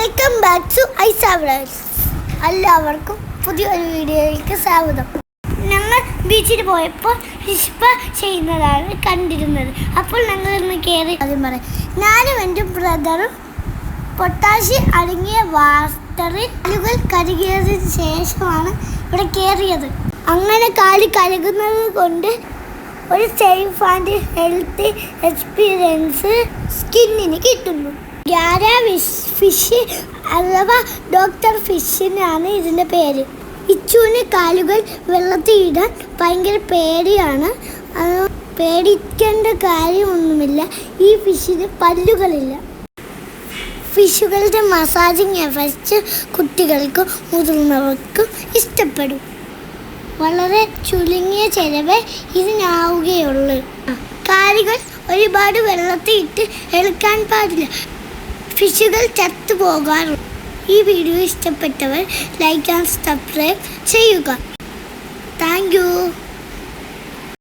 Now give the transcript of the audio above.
Welcome back to ഐസാബ്രേഴ്സ് എല്ലാവർക്കും പുതിയൊരു വീഡിയോയിലേക്ക് സ്വാഗതം. ഞങ്ങൾ ബീച്ചിൽ പോയപ്പോൾ ഹിഷ്പ ചെയ്യുന്നതാണ് കണ്ടിരുന്നത്. അപ്പോൾ ഞങ്ങൾ ഇന്ന് കയറി ആദ്യം പറയാം. ഞാനും എന്റെ ബ്രദറും പൊട്ടാഷി അടങ്ങിയ വാട്ടറിൽ കാലുകൾ കരുകിയതിന് ശേഷമാണ് ഇവിടെ കയറിയത് അങ്ങനെ കാൽ കഴുകുന്നത് കൊണ്ട് ഒരു സേഫ് ആൻഡ് ഹെൽത്തി എക്സ്പീരിയൻസ് സ്കിന്നിന് കിട്ടുന്നു. ഗ്യാര വിഷ് ഫിഷ് അഥവാ ഡോക്ടർ ഫിഷിനാണ് ഇതിന്റെ പേര്. ഇച്ചുവിന് കാലുകൾ വെള്ളത്തിൽ ഇടാൻ ഭയങ്കര പേടിയാണ്. അത് പേടിക്കേണ്ട കാര്യമൊന്നുമില്ല. ഈ ഫിഷിന് പല്ലുകളില്ല. ഫിഷുകളുടെ മസാജിങ് എഫക്റ്റ് കുട്ടികൾക്കും മുതിർന്നവർക്കും ഇഷ്ടപ്പെടും. വളരെ ചുരുങ്ങിയ ചെലവേ ഇതിനാവുകയുള്ളൂ. കാലുകൾ ഒരുപാട് വെള്ളത്തിൽ ഇട്ട് എടുക്കാൻ പാടില്ല. ഫിഷുകൾ ചത്തു പോകാറുണ്ട് ഈ വീഡിയോ ഇഷ്ടപ്പെട്ടവർ ലൈക്ക് ആൻഡ് സബ്സ്ക്രൈബ് ചെയ്യുക. Thank you